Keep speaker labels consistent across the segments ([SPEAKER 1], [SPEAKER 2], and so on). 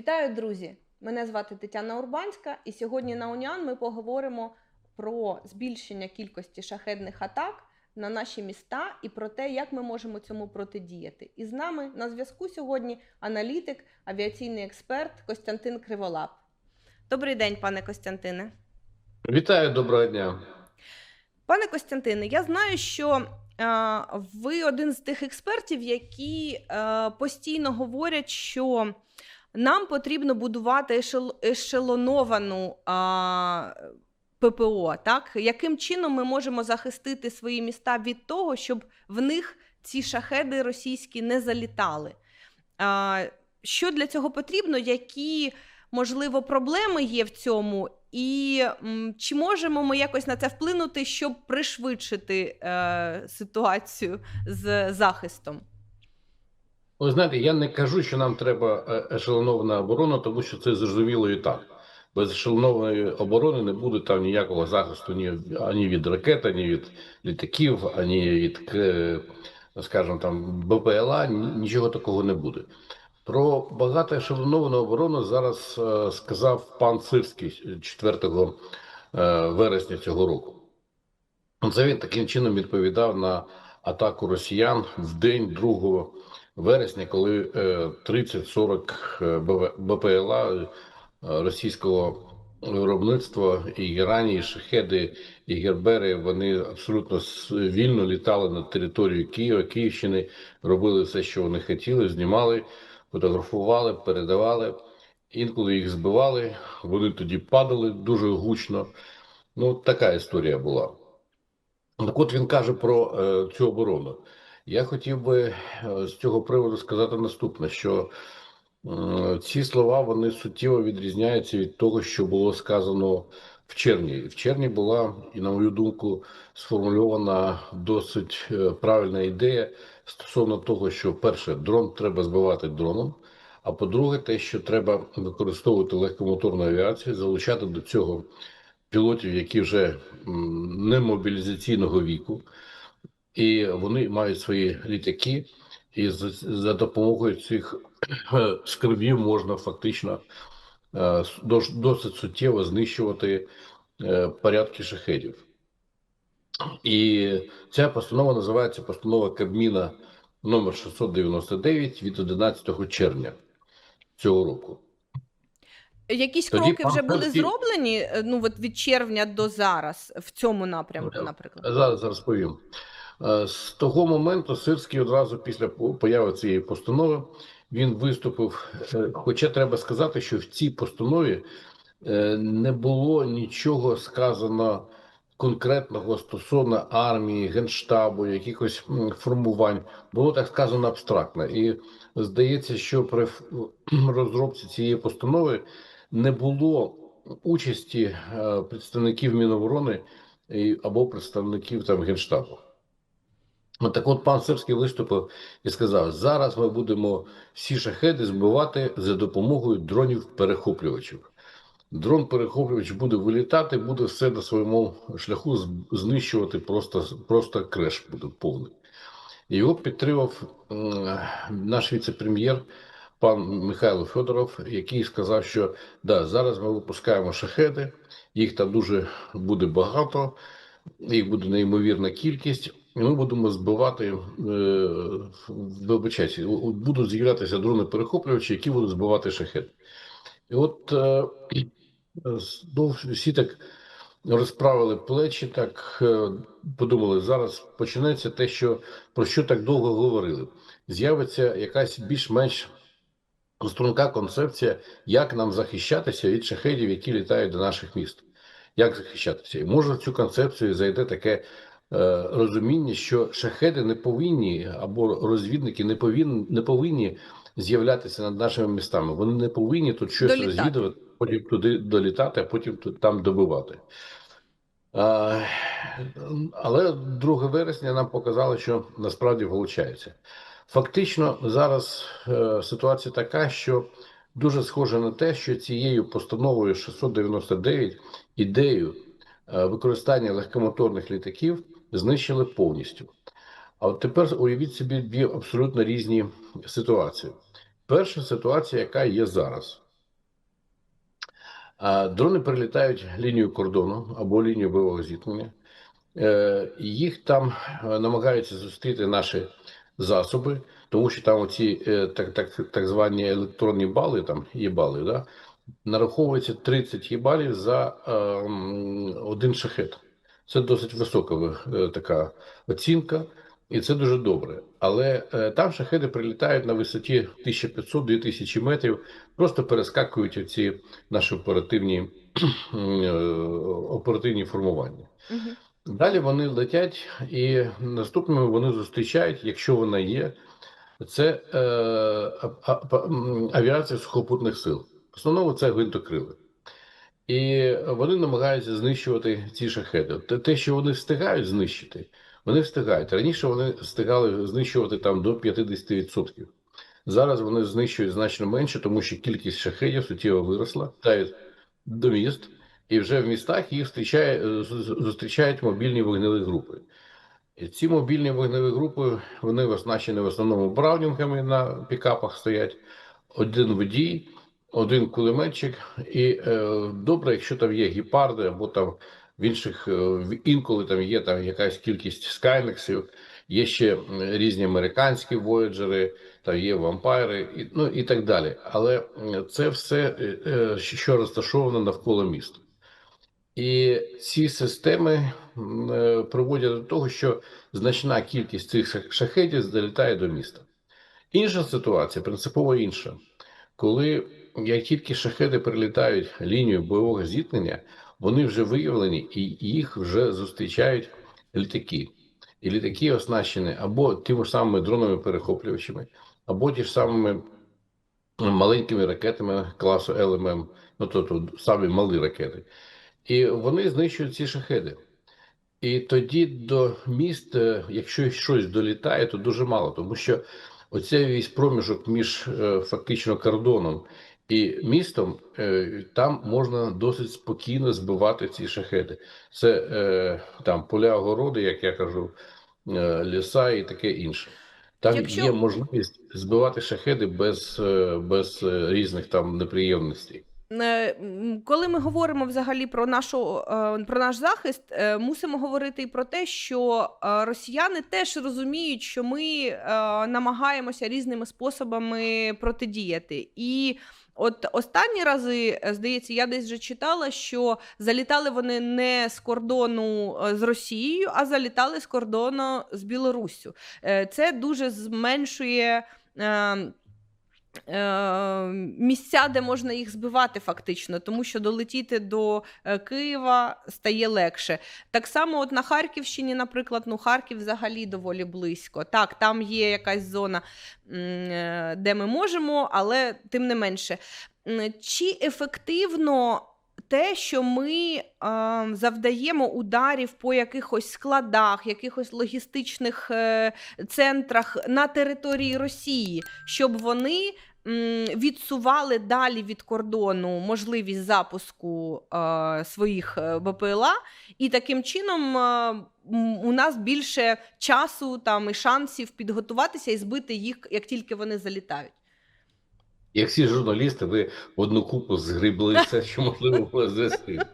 [SPEAKER 1] Вітаю, друзі! Мене звати Тетяна Урбанська, і сьогодні на Уніан ми поговоримо про збільшення кількості шахедних атак на наші міста і про те, як ми можемо цьому протидіяти. І з нами на зв'язку сьогодні аналітик, авіаційний експерт Костянтин Криволап. Добрий день, пане Костянтине.
[SPEAKER 2] Вітаю, доброго дня.
[SPEAKER 1] Пане Костянтине, я знаю, що е, ви один з тих експертів, які е, постійно говорять, що нам потрібно будувати ешел- ешелоновану а, ППО. Так? Яким чином ми можемо захистити свої міста від того, щоб в них ці шахеди російські не залітали? А, що для цього потрібно? Які, можливо, проблеми є в цьому? І чи можемо ми якось на це вплинути, щоб пришвидшити е, ситуацію з захистом?
[SPEAKER 2] Ви знаєте, я не кажу, що нам треба е, ешелонована оборона, тому що це зрозуміло і так. Без ешелонованої оборони не буде там ніякого захисту ні, ані від ракет, ані від літаків, ані від, е, скажімо, там БПЛА, нічого такого не буде. Про багатоешелоновану оборону зараз е, сказав пан Сирський 4 е, вересня цього року. Це він таким чином відповідав на атаку росіян в день 2 вересня, коли е, 30-40 е, БПЛА е, російського виробництва і Ірані, і Шахеди, і Гербери, вони абсолютно вільно літали на територію Києва, Київщини, робили все, що вони хотіли, знімали, фотографували, передавали. Інколи їх збивали, вони тоді падали дуже гучно. Ну, така історія була. Так от він каже про е, цю оборону. Я хотів би е, з цього приводу сказати наступне: що ці слова вони суттєво відрізняються від того, що було сказано в червні. В червні була, і на мою думку, сформульована досить е, правильна ідея стосовно того, що перше, дрон треба збивати дроном. А по-друге, те, що треба використовувати легкомоторну авіацію, залучати до цього пілотів, які вже не мобілізаційного віку, і вони мають свої літаки, і за, допомогою цих е, можна фактично е, досить суттєво знищувати е, порядки шахедів. І ця постанова називається постанова Кабміна номер 699 від 11 червня цього року.
[SPEAKER 1] Якісь
[SPEAKER 2] Тоді
[SPEAKER 1] кроки вже були
[SPEAKER 2] Сирський-
[SPEAKER 1] зроблені ну, от від червня до зараз в цьому напрямку, наприклад?
[SPEAKER 2] Зараз розповім. Е, З того моменту Сирський одразу після появи цієї постанови він виступив. е, Хоча треба сказати, що в цій постанові е, не було нічого сказано конкретного стосовно армії, генштабу, якихось формувань. Було так сказано абстрактно. І здається, що при розробці цієї постанови не було участі представників Міноборони або представників там генштабу. Так от пан Сирський виступив і сказав: зараз ми будемо всі шахеди збивати за допомогою дронів-перехоплювачів. Дрон-перехоплювач буде вилітати, буде все на своєму шляху знищувати, просто, просто креш буде повний. Його підтримав наш віце-прем'єр пан Михайло Федоров, який сказав, що да, зараз ми випускаємо шахеди, їх там дуже буде багато, їх буде неймовірна кількість, ми будемо збивати, е, вибачайте, будуть з'являтися дрони-перехоплювачі, які будуть збивати шахеди. І от е, всі так розправили плечі, так е, подумали, зараз почнеться те, що про що так довго говорили. З'явиться якась більш-менш струнка концепція, як нам захищатися від шахедів, які літають до наших міст. Як захищатися? І може в цю концепцію зайде таке розуміння, що шахеди не повинні або розвідники не повинні, не повинні з'являтися над нашими містами. Вони не повинні тут щось
[SPEAKER 1] Долітати.
[SPEAKER 2] розвідувати, потім туди долітати, а потім там добивати. А, але 2 вересня нам показало, що насправді вилучається. Фактично, зараз е, ситуація така, що дуже схоже на те, що цією постановою 699 ідею е, використання легкомоторних літаків знищили повністю. А от тепер уявіть собі дві абсолютно різні ситуації. Перша ситуація, яка є зараз. Дрони перелітають лінію кордону або лінію бойового зіткнення. Е, Їх там е, намагаються зустріти наші засоби, тому що там оці е, так, так, так звані електронні бали, там є да, нараховується 30 їбалів за е, один шахет. Це досить висока е, така оцінка, і це дуже добре. Але е, там шахеди прилітають на висоті 1500-2000 метрів, просто перескакують ці наші оперативні, е, оперативні формування.
[SPEAKER 1] Мгм.
[SPEAKER 2] Далі вони летять, і наступними вони зустрічають, якщо вона є, це е, а- а- м, авіація сухопутних сил. В основному це гвинтокрили. І вони намагаються знищувати ці шахеди. Те, що вони встигають знищити, вони встигають. Раніше вони встигали знищувати там до 50%. Зараз вони знищують значно менше, тому що кількість шахедів суттєво виросла, літають до міст, і вже в містах їх зустрічає, зустрічають мобільні вогневі групи. І ці мобільні вогневі групи вони оснащені в основному браунінгами на пікапах стоять. Один водій, один кулеметчик. І е, добре, якщо там є гепарди, або там в інших е, інколи там є там якась кількість скайлексів, є ще різні американські вояджери, там є вампайри, і, ну і так далі. Але це все, е, е, що розташовано навколо міста. І ці системи е, приводять до того, що значна кількість цих шах- шахедів долітає до міста. Інша ситуація принципово інша. Коли як тільки шахеди прилітають лінію бойового зіткнення, вони вже виявлені і їх вже зустрічають літаки. І літаки оснащені або тими ж самими дроновими перехоплювачами, або ті ж самими маленькими ракетами класу ЛММ, ну тобто самі малі ракети. І вони знищують ці шахеди. І тоді до міст, е, якщо щось долітає, то дуже мало, тому що оцей весь проміжок між е, фактично кордоном і містом, е, там можна досить спокійно збивати ці шахеди. Це е, там поля огороди, як я кажу, е, ліса і таке інше. Там
[SPEAKER 1] Якщо-
[SPEAKER 2] є можливість збивати шахеди без, без різних там неприємностей.
[SPEAKER 1] Коли ми говоримо взагалі про нашу про наш захист, мусимо говорити і про те, що росіяни теж розуміють, що ми намагаємося різними способами протидіяти. І от останні рази, е, здається, я десь вже читала, що залітали вони не з кордону е, з Росією, а залітали з кордону з Білоруссю. Е, Це дуже зменшує. Е, Місця, де можна їх збивати, фактично, тому що долетіти до е, Києва стає легше. Так само, от на Харківщині, наприклад, ну Харків взагалі доволі близько. Так, там є якась зона, е, де ми можемо, але тим не менше. Чи ефективно те, що ми е, завдаємо ударів по якихось складах, якихось логістичних е, центрах на території Росії, щоб вони відсували далі від кордону можливість запуску е, своїх е, БПЛА, і таким чином е, у нас більше часу там і шансів підготуватися і збити їх, як тільки вони залітають.
[SPEAKER 2] Як всі журналісти, ви в одну купу згрібли все, що можливо було звести.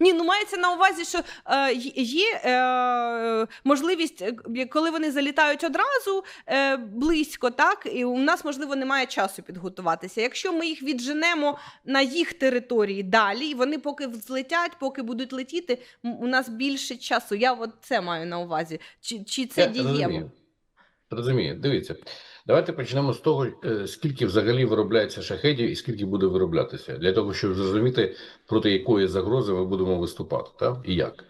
[SPEAKER 1] Ні, ну мається на увазі, що е, є е, можливість, е, коли вони залітають одразу е, близько, так і у нас можливо немає часу підготуватися. Якщо ми їх відженемо на їх території далі, і вони поки взлетять, поки будуть летіти, у нас більше часу. Я от це маю на увазі. Чи, чи це
[SPEAKER 2] Я
[SPEAKER 1] дієво?
[SPEAKER 2] розумію. Розумію. Дивіться, давайте почнемо з того, е, скільки взагалі виробляється шахедів і скільки буде вироблятися, для того, щоб зрозуміти, проти якої загрози ми будемо виступати, так? і як.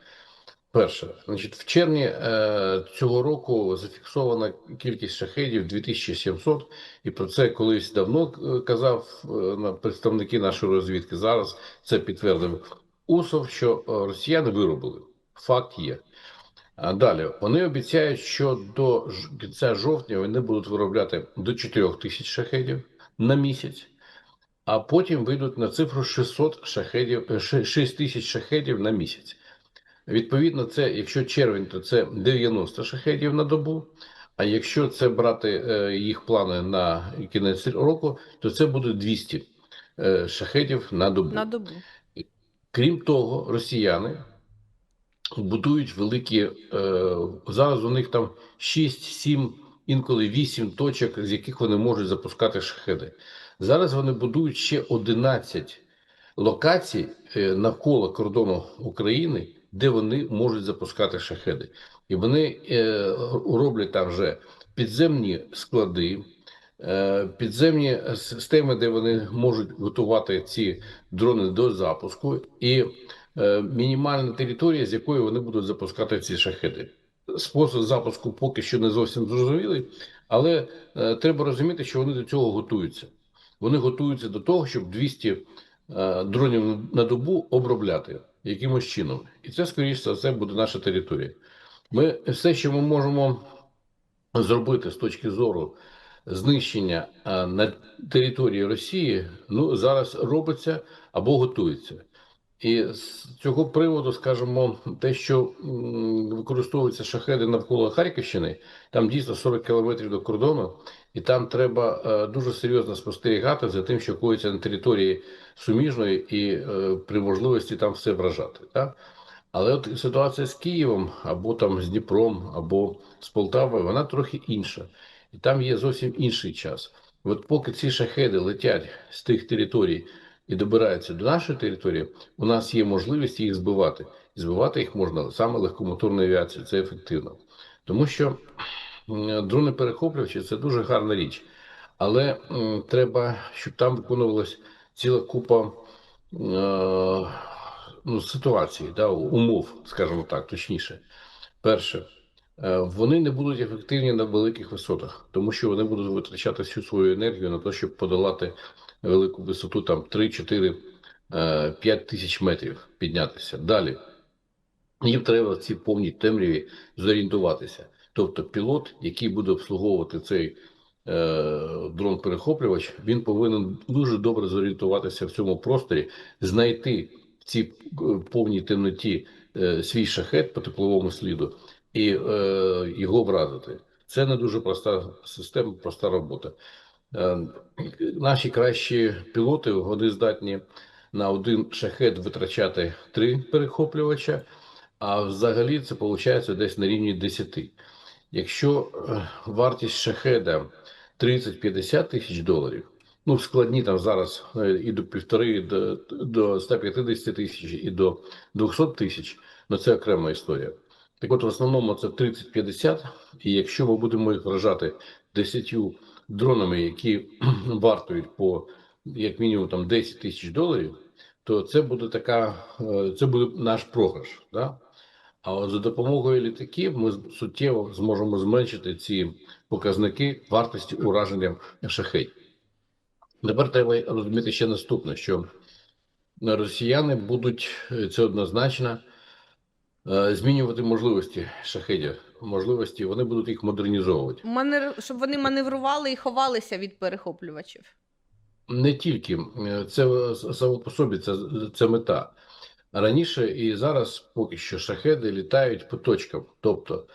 [SPEAKER 2] Перше, значить, в червні е, цього року зафіксована кількість шахедів 2700, і про це колись давно е, казав е, представники нашої розвідки. Зараз це підтвердив Усов, що е, росіяни виробили. Факт є. А далі вони обіцяють, що до кінця жовтня вони будуть виробляти до 4 тисяч шахедів на місяць, а потім вийдуть на цифру 600 шахедів, е, 6 тисяч шахедів на місяць. Відповідно, це якщо червень, то це 90 шахедів на добу. А якщо це брати е, їх плани на кінець року, то це буде 200 е, шахедів на добу.
[SPEAKER 1] На добу.
[SPEAKER 2] Крім того, росіяни будують великі е, зараз. У них там 6, 7, інколи 8 точок, з яких вони можуть запускати шахеди. Зараз вони будують ще 11 локацій е, навколо кордону України, де вони можуть запускати шахеди, і вони е, роблять там вже підземні склади. Підземні системи, де вони можуть готувати ці дрони до запуску, і мінімальна територія, з якої вони будуть запускати ці шахеди. Спосіб запуску поки що не зовсім зрозумілий, але е, треба розуміти, що вони до цього готуються. Вони готуються до того, щоб 200 е, дронів на добу обробляти якимось чином. І це, скоріше за все, буде наша територія. Ми все, що ми можемо зробити з точки зору знищення е, на території Росії, ну зараз робиться або готується. І з цього приводу, скажімо, те, що використовуються шахеди навколо Харківщини, там дійсно 40 кілометрів до кордону, і там треба е, дуже серйозно спостерігати за тим, що коїться на території суміжної, і е, при можливості там все вражати. Так? Але от ситуація з Києвом або там з Дніпром, або з Полтавою, вона трохи інша. І там є зовсім інший час. От поки ці шахеди летять з тих територій і добираються до нашої території, у нас є можливість їх збивати. І збивати їх можна саме легкомоторною авіацією. Це ефективно. Тому що дрони перехоплювачі це дуже гарна річ. Але треба, щоб там виконувалась ціла купа е, ну, ситуацій, да, умов, скажімо так, точніше. Перше, е, вони не будуть ефективні на великих висотах, тому що вони будуть витрачати всю свою енергію на те, щоб подолати велику висоту, там 3, 4, 5 тисяч метрів піднятися. Далі їм треба в цій повній темряві зорієнтуватися. Тобто, пілот, який буде обслуговувати цей е, дрон-перехоплювач, він повинен дуже добре зорієнтуватися в цьому просторі, знайти в цій е, повній темноті е, свій шахет по тепловому сліду і е, його вразити. Це не дуже проста система, проста робота. Е, Наші кращі пілоти вони здатні на один шахет витрачати три перехоплювача, а взагалі це виходить десь на рівні 10. Якщо е, вартість шахеда 30-50 тисяч доларів, ну складні там зараз е, і до півтори, до, до 150 тисяч, і до 200 тисяч, ну це окрема історія. Так от в основному це 30-50, і якщо ми будемо їх вражати 10 дронами, які вартують по як мінімум там 10 тисяч доларів, то це буде така, е, це буде наш програш. Да? А от за допомогою літаків ми суттєво зможемо зменшити ці показники вартості ураження шахетів. Тепер треба розуміти ще наступне, що росіяни будуть е, це однозначно е, змінювати можливості шахедів. Можливості вони будуть їх модернізовувати.
[SPEAKER 1] Манер... Щоб вони маневрували і ховалися від перехоплювачів.
[SPEAKER 2] Не тільки це само по собі, це, це мета. Раніше і зараз поки що шахеди літають по точкам. Тобто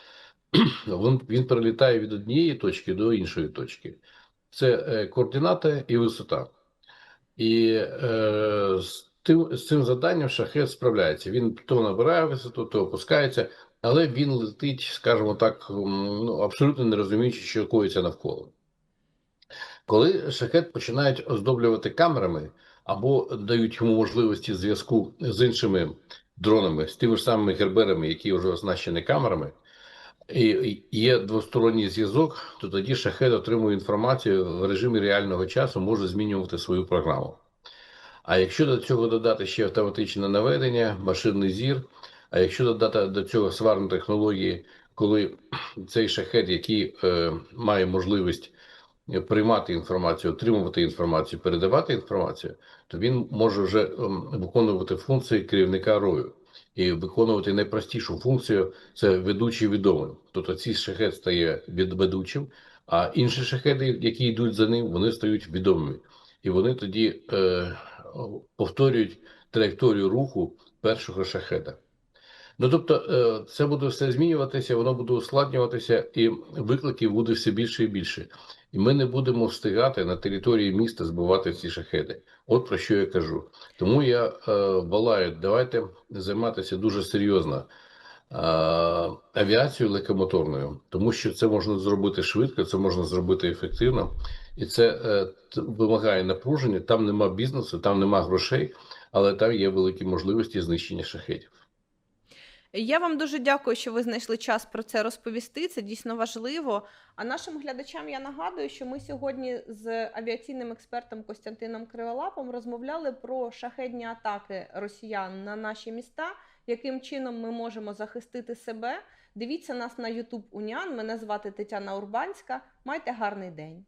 [SPEAKER 2] він, він перелітає від однієї точки до іншої точки. Це е, координата і висота. І е, з, тим, з цим завданням шахет справляється. Він то набирає висоту, то опускається, але він летить, скажімо так, ну, абсолютно не розуміючи, що коїться навколо. Коли шахет починають оздоблювати камерами або дають йому можливості зв'язку з іншими дронами, з тими ж самими герберами, які вже оснащені камерами, і є двосторонній зв'язок, то тоді шахет отримує інформацію в режимі реального часу, може змінювати свою програму. А якщо до цього додати ще автоматичне наведення, машинний зір, а якщо додати до цього сварні технології, коли цей шахет, який е, має можливість приймати інформацію, отримувати інформацію, передавати інформацію, то він може вже ем, виконувати функції керівника рою і виконувати найпростішу функцію це ведучий відомим. Тобто цей шахет стає ведучим, а інші шахеди, які йдуть за ним, вони стають відомими, і вони тоді е, повторюють траєкторію руху першого шахеда. Ну тобто, е, це буде все змінюватися, воно буде ускладнюватися, і викликів буде все більше і більше. І ми не будемо встигати на території міста збивати ці шахеди. От про що я кажу. Тому я е, волаю, давайте займатися дуже серйозно е, авіацією легкомоторною, тому що це можна зробити швидко, це можна зробити ефективно, і це е, вимагає напруження. Там нема бізнесу, там нема грошей, але там є великі можливості знищення шахедів.
[SPEAKER 1] Я вам дуже дякую, що ви знайшли час про це розповісти. Це дійсно важливо. А нашим глядачам я нагадую, що ми сьогодні з авіаційним експертом Костянтином Криволапом розмовляли про шахедні атаки росіян на наші міста, яким чином ми можемо захистити себе. Дивіться нас на YouTube Уніан. Мене звати Тетяна Урбанська. Майте гарний день.